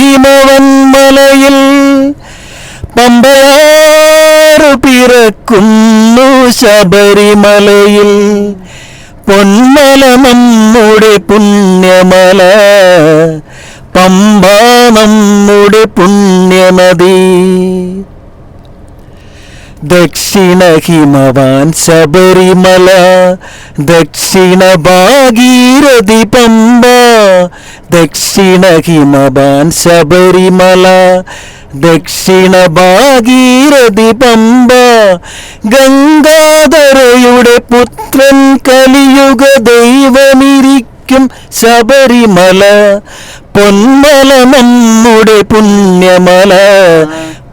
ഹിമവൻ മലയിൽ പമ്പയാറ് പിറക്കുന്നു ശബരിമലയിൽ. പൊന്മല നമ്മുടെ പുണ്യമല പമ്പ നമ്മുടെ പുണ്യമതി. ദക്ഷിണ ഹിമവാൻ ശബരിമല ദക്ഷിണ ഭാഗീരഥി പമ്പ ദക്ഷിണ ഹിമവാൻ ശബരിമല ദക്ഷിണ ഭാഗീരഥി പമ്പ ഗംഗാധരയുടെ പുത്രൻ കലിയുഗ ദൈവമിരിക്കും ശബരിമല പൊന്മല നമ്മുടെ പുണ്യമല.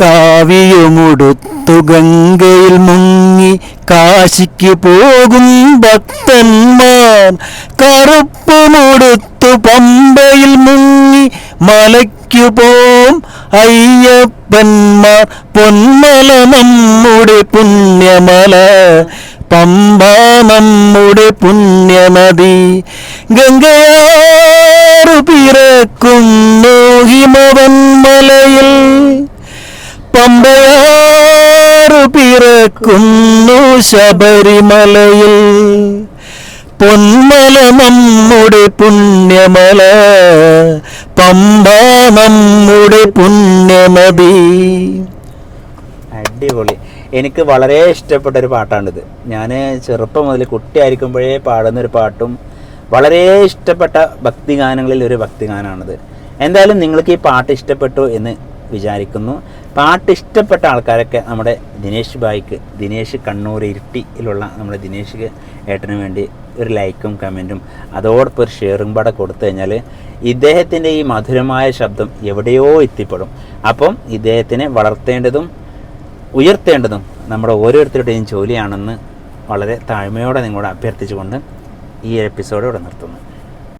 കാവിയുമുടുത്തു ഗംഗയിൽ മുങ്ങി കാശിക്ക് പോകും ഭക്തന്മാർ. കറുപ്പുമുടുത്തു പമ്പയിൽ മുങ്ങി മലയ്ക്കു പോം അയ്യപ്പന്മാർ. പൊന്മല നമ്മുടെ പുണ്യമല പമ്പ നമ്മുടെ പുണ്യമതി. ഗംഗയാറു പിറക്കുന്നു ഹിമവൻ പമ്പയാറ് പിറക്കുന്നു ശബരിമലയിൽ. പൊന്മല നമ്മുടെ പുണ്യമല പമ്പ നമ്മുടെ പുണ്യമതി. അടിപൊളി. എനിക്ക് വളരെ ഇഷ്ടപ്പെട്ട ഒരു പാട്ടാണിത്. ഞാൻ ചെറുപ്പം മുതൽ കുട്ടിയായിരിക്കുമ്പോഴേ പാടുന്ന ഒരു പാട്ടും വളരെ ഇഷ്ടപ്പെട്ട ഭക്തിഗാനങ്ങളിൽ ഒരു ഭക്തിഗാനമാണിത് എന്തായാലും നിങ്ങൾക്ക് ഈ പാട്ട് ഇഷ്ടപ്പെട്ടു എന്ന് വിചാരിക്കുന്നു. പാട്ട് ഇഷ്ടപ്പെട്ട ആൾക്കാരൊക്കെ നമ്മുടെ ദിനേശ് ബായിക്ക് ദിനേശ് കണ്ണൂർ ഇരിട്ടിയിലുള്ള നമ്മുടെ ദിനേശ് ഏട്ടന് വേണ്ടി ഒരു ലൈക്കും കമന്റും അതോടൊപ്പം ഒരു ഷെയറും പാടെ കൊടുത്തു കഴിഞ്ഞാൽ ഇദ്ദേഹത്തിന്റെ ഈ മധുരമായ ശബ്ദം എവിടെയോ എത്തിപ്പെടും. അപ്പം ഇദ്ദേഹത്തിനെ വളർത്തേണ്ടതും ഉയർത്തേണ്ടതും നമ്മുടെ ഓരോരുത്തരുടെയും ജോലിയാണെന്ന് വളരെ താഴ്മയോടെ നിങ്ങളോട് അഭ്യർത്ഥിച്ചുകൊണ്ട് ഈ എപ്പിസോഡ് ഇവിടെ നിർത്തുന്നു.